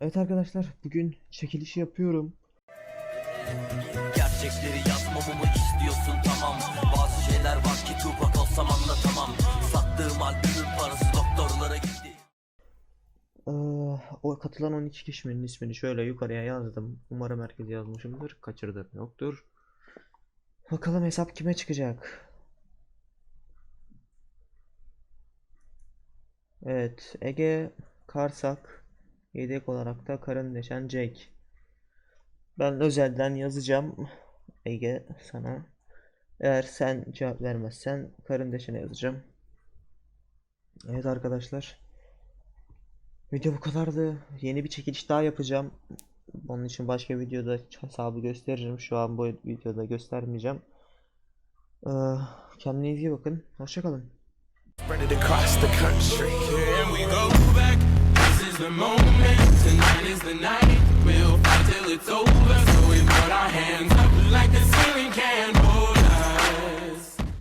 Evet arkadaşlar bugün çekilişi yapıyorum. Gerçekleri yazmamamı istiyorsun tamam Bazı şeyler var ki Tupac olsam anlatamam Sattığım albümün parası doktorlara gitti Ee, o katılan 12 kişinin ismini şöyle yukarıya yazdım. Umarım herkes yazmışımdır. Kaçırdığım yoktur. Bakalım hesap kime çıkacak? Evet, Ege Karsak yedek olarak da Karın Deşen Jake. Ben özelden yazacağım Ege sana. Eğer sen cevap vermezsen Karın Deşen'e yazacağım. Evet arkadaşlar. Video bu kadardı. Yeni bir çekiliş daha yapacağım. Onun için başka videoda hesabı gösteririm. Şu an bu videoda göstermeyeceğim. Ee, kendinize iyi bakın. Hoşçakalın. The moment. Tonight is the night. We'll fight till it's over.